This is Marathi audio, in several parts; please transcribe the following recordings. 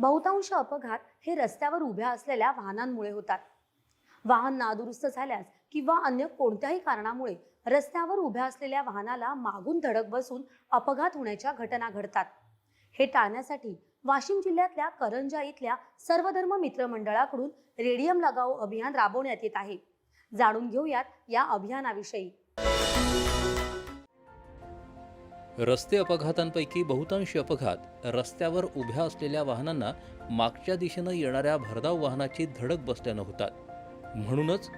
बहुतांश अपघात हे रस्त्यावर उभ्या असलेल्या वाहनांमुळे होतात. वाहन नादुरुस्त झाल्यास किंवा अन्य कोणत्याही कारणामुळे रस्त्यावर उभ्या असलेल्या वाहनाला मागून धडक बसून अपघात होण्याच्या घटना घडतात. हे टाळण्यासाठी वाशिम जिल्ह्यातल्या करंजा इथल्या सर्वधर्म मित्रमंडळाकडून रेडियम लगाव अभियान राबवण्यात येत आहे. जाणून घेऊयात या अभियानाविषयी. रस्ते अपघातांपैकी बहुतांश अपघात रस्त्यावर उभ्या असलेल्या वाहनांना मागच्या दिशेनं येणाऱ्या भरधाव वाहनाची धडक बसल्यानं होतात. म्हणूनच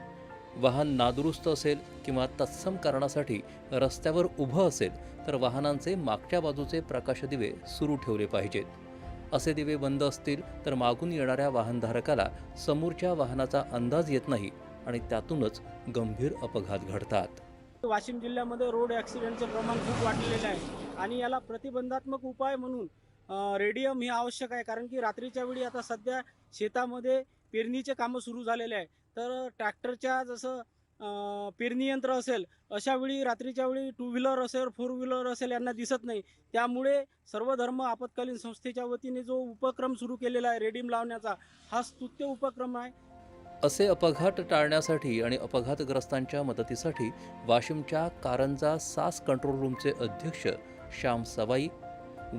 वाहन नादुरुस्त असेल किंवा तत्सम कारणासाठी रस्त्यावर उभं असेल तर वाहनांचे मागच्या बाजूचे प्रकाशदिवे सुरू ठेवले पाहिजेत. असे दिवे बंद असतील तर मागून येणाऱ्या वाहनधारकाला समोरच्या वाहनाचा अंदाज येत नाही आणि त्यातूनच गंभीर अपघात घडतात. वाशिम जिल्ह्यामध्ये रोड ॲक्सिडेंटचं प्रमाण खूप वाढलेलं आहे. आणि याला प्रतिबंधात्मक उपाय म्हणून रेडियम हे आवश्यक आहे. कारण की रात्रीच्या वेळी आता सध्या शेतामध्ये पेरणीचे कामं सुरू झालेले आहे. तर ट्रॅक्टरच्या जसं पेरणी यंत्र असेल अशा वेळी रात्रीच्या वेळी टू व्हीलर असेल फोर व्हीलर असेल यांना दिसत नाही. त्यामुळे सर्व धर्म आपत्कालीन संस्थेच्या वतीने जो उपक्रम सुरू केलेला आहे रेडीम लावण्याचा हा स्तुत्य उपक्रम आहे. असे अपघात टाळण्यासाठी आणि अपघातग्रस्तांच्या मदतीसाठी वाशिमच्या कारंजा सास कंट्रोल रूमचे अध्यक्ष Shyam Sawai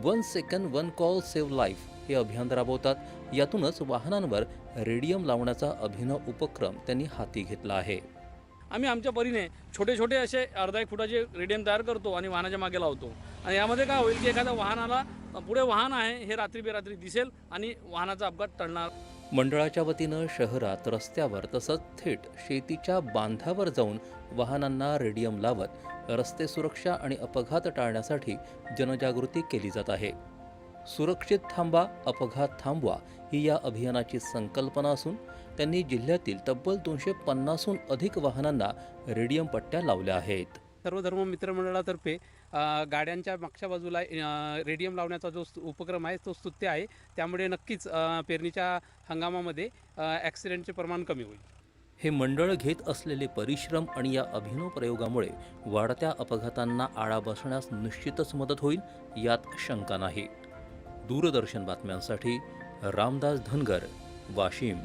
one second one call save life हे अभियान राबवतात. यातूनच वाहनांवर रेडियम लावण्याचा अभिनव उपक्रम त्यांनी हाती घेतला आहे. आम्ही आमच्या परीने छोटे छोटे असे अर्धा एक फुटाचे रेडियम तयार करतो आणि वाहनाच्या मागे लावतो. आणि यामध्ये काय होईल की एखाद्या वाहनाला पुढे वाहन आहे हे रात्री बेरात्री दिसेल आणि वाहनाचा अपघात टळणार मंडळाच्या वतीनं शहरात रस्त्यावर तसंच थेट शेतीच्या बांधावर जाऊन वाहनांना रेडियम लावत रस्ते सुरक्षा आणि अपघात टाळण्यासाठी जनजागृती केली जात आहे. सुरक्षित थांबा अपघात थांबवा ही या अभियानाची संकल्पना असून त्यांनी जिल्ह्यातील तब्बल दोनशे पन्नासहून अधिक वाहनांना रेडियम पट्ट्या लावल्या आहेत. सर्व धर्म मित्रमंडळातर्फे गाड्यांच्या मागच्या बाजूला रेडियम लावण्याचा जो उपक्रम आहे तो स्तुत्य आहे. त्यामुळे नक्कीच पेरणीच्या हंगामामध्ये ॲक्सिडेंटचे प्रमाण कमी होईल. हे मंडळ घेत असलेले परिश्रम आणि या अभिनव प्रयोगामुळे वाढत्या अपघातांना आळा बसण्यास निश्चितच मदत होईल यात शंका नाही. दूरदर्शन बातम्यांसाठी रामदास धनगर वाशिम.